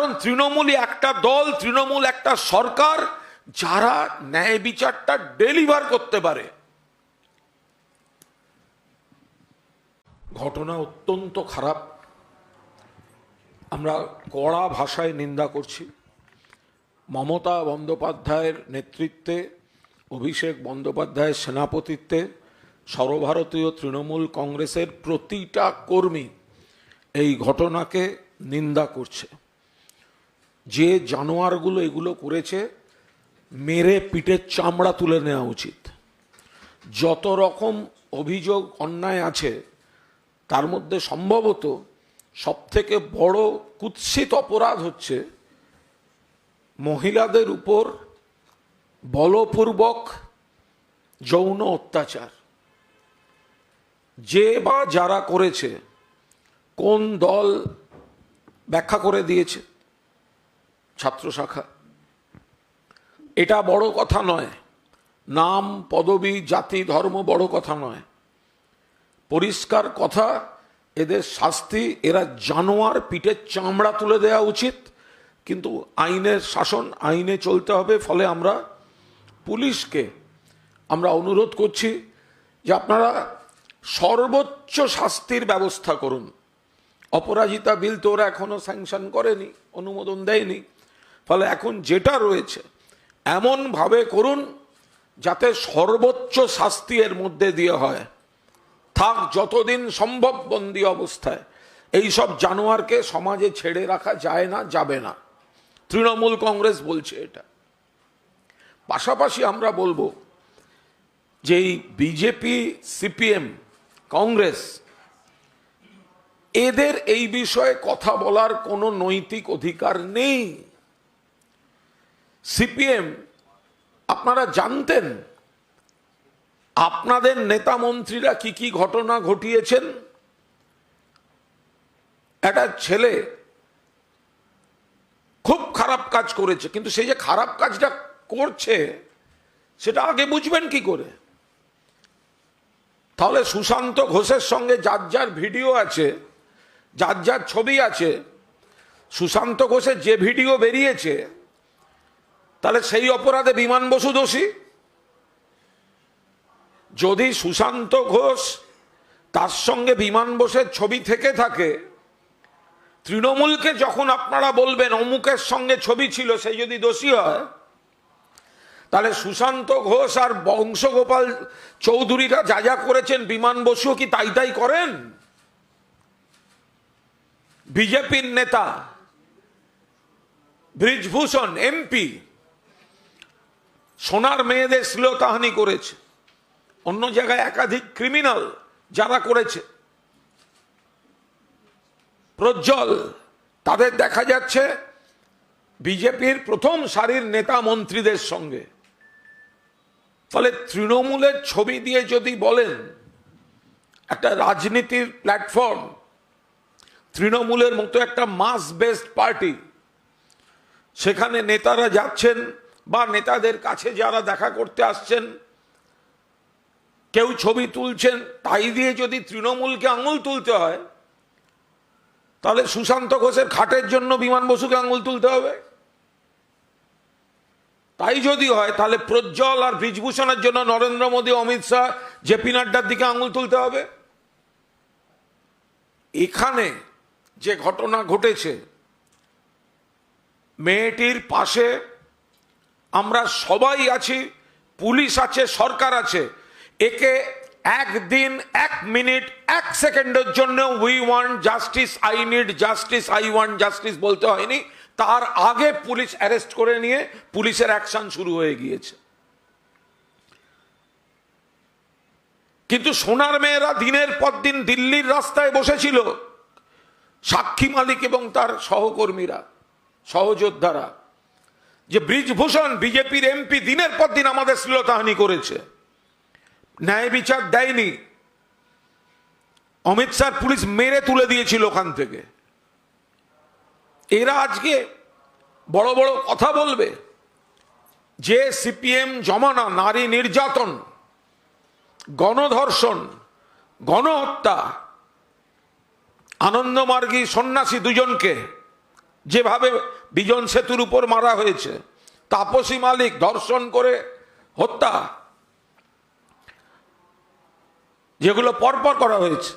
কারণ তৃণমূলই একটা দল, তৃণমূল একটা সরকার যারা ন্যায় বিচারটা ডেলিভার করতে পারে। ঘটনা অত্যন্ত খারাপ। আমরা কড়া ভাষায় নিন্দা করছি। মমতা বন্দ্যোপাধ্যায়ের নেতৃত্বে, অভিষেক বন্দ্যোপাধ্যায়ের সেনাপতিত্বে, সর্বভারতীয় তৃণমূল কংগ্রেসের প্রতিটা কর্মী এই ঘটনাকে নিন্দা করছে। যে জানোয়ারগুলো এগুলো করেছে, মেরে পিঠের চামড়া তুলে নেওয়া উচিত। যত রকম অভিযোগ অন্যায় আছে, তার মধ্যে সম্ভবত সবথেকে বড় কুৎসিত অপরাধ হচ্ছে মহিলাদের উপর বলপূর্বক যৌন অত্যাচার। যে বা যারা করেছে, কোন দল ব্যাখ্যা করে দিয়েছে? ছাত্র শাখা এটা বড় কথা নয়। নাম, পদবি, জাতি, ধর্ম বড় কথা নয়। পরিষ্কার কথা, এদের শাস্তি এরা জানোয়ার পিঠের চামড়া তুলে দেওয়া উচিত, কিন্তু আইনের শাসন আইনে চলতে হবে, ফলে আমরা পুলিশকে আমরা অনুরোধ করছি যে আপনারা সর্বোচ্চ শাস্তির ব্যবস্থা করুন। অপরাজিতা বিল তো ওরা এখনও স্যাংশন করেনি, অনুমোদন দেয়নি। ফলে এখন যেটা রয়েছে, এমনভাবে করুন যাতে সর্বোচ্চ শাস্তি এর মধ্যে দিয়ে হয়। থাক যতদিন সম্ভব বন্দি অবস্থায়। এই সব জানোয়ারকে সমাজে ছেড়ে রাখা যায় না, যাবে না। তৃণমূল কংগ্রেস বলছে এটা। পাশাপাশি আমরা বলব যে এই বিজেপি, সিপিএম, কংগ্রেস, এদের এই বিষয়ে কথা বলার কোনো নৈতিক অধিকার নেই। সিপিএম, আপনারা জানতেন আপনাদের নেতা মন্ত্রীরা কি কি ঘটনা ঘটিয়েছেন? একটা ছেলে খুব খারাপ কাজ করেছে, কিন্তু সেই যে খারাপ কাজটা করছে, সেটা আগে বুঝবেন কি করে? তাহলে সুশান্ত ঘোষের সঙ্গে যার যার ভিডিও আছে, যার যার ছবি আছে, সুশান্ত ঘোষের যে ভিডিও বেরিয়েছে তাহলে সেই অপরাধে বিমান বসু দোষী? যদি সুশান্ত ঘোষ তার সঙ্গে বিমান বসের ছবি থেকে থাকে, তৃণমূলকে যখন আপনারা বলবেন অমুকের সঙ্গে ছবি ছিল সেই যদি দোষী হয়, তাহলে সুশান্ত ঘোষ আর বংশগোপাল চৌধুরীরা যা যা করেছেন, বিমান বসুও কি তাই তাই করেন? বিজেপির নেতা ব্রিজভূষণ, এমপি সোনার মেয়েদের শ্লীলতাহানি করেছে। অন্য জায়গায় একাধিক ক্রিমিনাল যারা করেছে। প্রজ্জ্বল, তাদের দেখা যাচ্ছে বিজেপির প্রথম সারির নেতা মন্ত্রীদের সঙ্গে। ফলে তৃণমূলের ছবি দিয়ে যদি বলেন, একটা রাজনীতির প্ল্যাটফর্ম তৃণমূলের মতো একটা মাস বেসড পার্টি সেখানে নেতারা যাচ্ছেন বা নেতাদের কাছে যারা দেখা করতে আসছেন, কেউ ছবি তুলছেন, তাই দিয়ে যদি তৃণমূলকে আঙুল তুলতে হয়, তাহলে সুশান্ত ঘোষের খাটের জন্য বিমান বসুকে আঙুল তুলতে হবে। তাই যদি হয়, তাহলে প্রজ্জ্বল আর ব্রিজভূষণের জন্য নরেন্দ্র মোদী, অমিত শাহ, জেপি নাড্ডার দিকে আঙুল তুলতে হবে। এখানে যে ঘটনা ঘটেছে, মেয়েটির পাশে আমরা সবাই আছি, পুলিশ আছে, সরকার আছে। একে একদিন, এক মিনিট, এক সেকেন্ডের জন্য we want justice I need justice I want justice বলতে হয়নি। তার আগে পুলিশ অ্যারেস্ট করে নিয়ে পুলিশের অ্যাকশন শুরু হয়ে গিয়েছে। কিন্তু সোনার মেয়েরা দিনের পর দিন দিল্লির রাস্তায় বসেছিল। সাক্ষী মালিক এবং তার সহকর্মীরা, সহযোদ্ধারা। যে ব্রিজভূষণ বিজেপির এমপি দিনের পর দিন আমাদের শ্লীলতাহানি করেছে। ন্যায় বিচার দেয়নি। অমিত শাহ পুলিশ মেরে তুলে দিয়েছিল ওখান থেকে। এরা আজকে বড় বড় কথা বলবে। যে সিপিএম জমানা, নারী নির্যাতন, গণধর্ষণ, গণহত্যা আনন্দমার্গী সন্ন্যাসী দুজনকে যেভাবে বিজন সেতুর উপর মারা হয়েছে, তাপসী মালিক ধর্ষণ করে হত্যা, যেগুলো পরপর করা হয়েছে।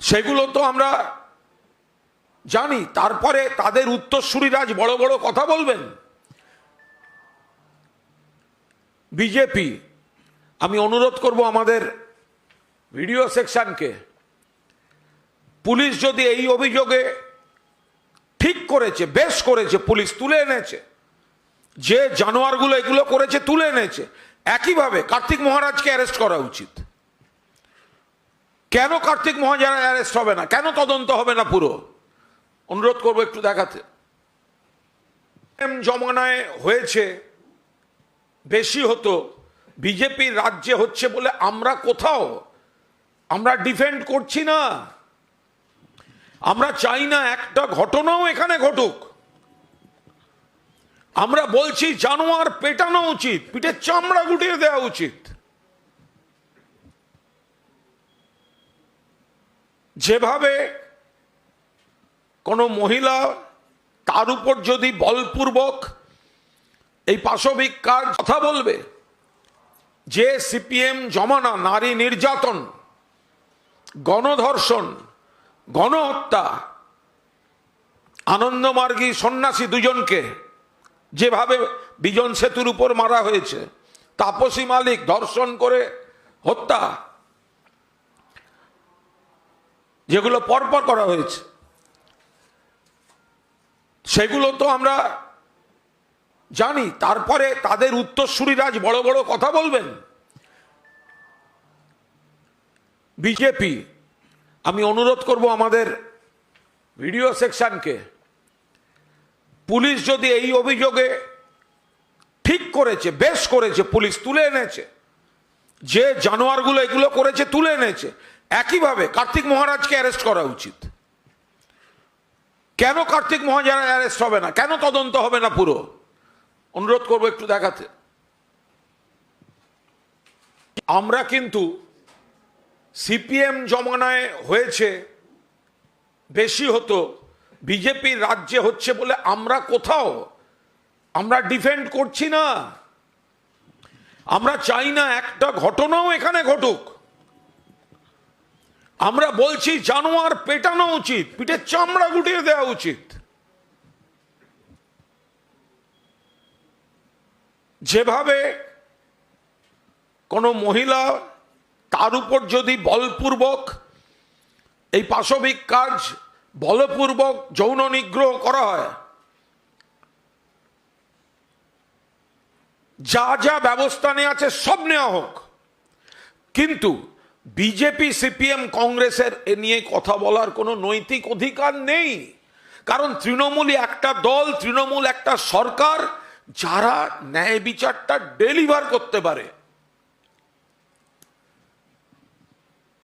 সেগুলো তো আমরা জানি, তারপরে তাদের উত্তরসূরিরা আজ বড় বড় কথা বলবেন। বিজেপি, আমি অনুরোধ করব আমাদের ভিডিও সেকশনকে পুলিশ যদি এই অভিযোগে ঠিক করেছে, বেশ করেছে, পুলিশ তুলে এনেছে, যে জানোয়ারগুলো এগুলো করেছে তুলে এনেছে, একইভাবে কার্তিক মহারাজকে অ্যারেস্ট করা উচিত। কেন কার্তিক মহারাজ অ্যারেস্ট হবে না? কেন তদন্ত হবে না পুরো? অনুরোধ করব একটু দেখাতে। এম জমানায় হয়েছে, বেশি হতো, বিজেপির রাজ্যে হচ্ছে বলে আমরা কোথাও, আমরা ডিফেন্ড করছি না। আমরা চাই না একটা ঘটনাও এখানে ঘটুক। আমরা বলছি জানোয়ার পেটানো উচিত, পিঠের চামড়া গুটিয়ে দেওয়া উচিত। যেভাবে কোনো মহিলা তার উপর যদি বলপূর্বক এই পাশবিক কাজ কথা বলবে, যে সিপিএম জমানা, নারী নির্যাতন, গণধর্ষণ গণহত্যা, আনন্দমার্গী সন্ন্যাসী দুজনকে যেভাবে বিজন সেতুর উপর মারা হয়েছে, তাপসী মালিক ধর্ষণ করে হত্যা, যেগুলো পরপর করা হয়েছে। সেগুলো তো আমরা জানি, তারপরে তাদের উত্তরসূরিরা আজ বড় বড় কথা বলবেন। বিজেপি আমি অনুরোধ করব আমাদের ভিডিও সেকশনকে। পুলিশ যদি এই অভিযোগে ঠিক করেছে, বেশ করেছে, পুলিশ তুলে এনেছে, যে জানোয়ারগুলো এগুলো করেছে তুলে এনেছে, একইভাবে কার্তিক মহারাজকে অ্যারেস্ট করা উচিত। কেন কার্তিক মহারাজ অ্যারেস্ট হবে না? কেন তদন্ত হবে না পুরো? অনুরোধ করব একটু দেখাতে। আমরা কিন্তু সিপিএম জমানায় হয়েছে, বেশি হতো বিজেপির রাজ্যে হচ্ছে বলে আমরা কোথাও, আমরা ডিফেন্ড করছি না। আমরা চাই না একটা ঘটনাও এখানে ঘটুক। আমরা বলছি জানোয়ার পেটানো উচিত পিঠের চামড়া গুটিয়ে দেওয়া উচিত। যেভাবে কোনো মহিলা তার উপর যদি বলপূর্বক এই পাশবিক কাজ বলপূর্বক যৌন নিগ্রহ করা হয়, যা যা ব্যবস্থা নেওয়া আছে সব নেওয়া হোক। কিন্তু বিজেপি, সিপিএম, কংগ্রেসের এ নিয়ে কথা বলার কোনো নৈতিক অধিকার নেই। কারণ তৃণমূলই একটা দল, তৃণমূল একটা সরকার, যারা ন্যায় বিচারটা ডেলিভার করতে পারে।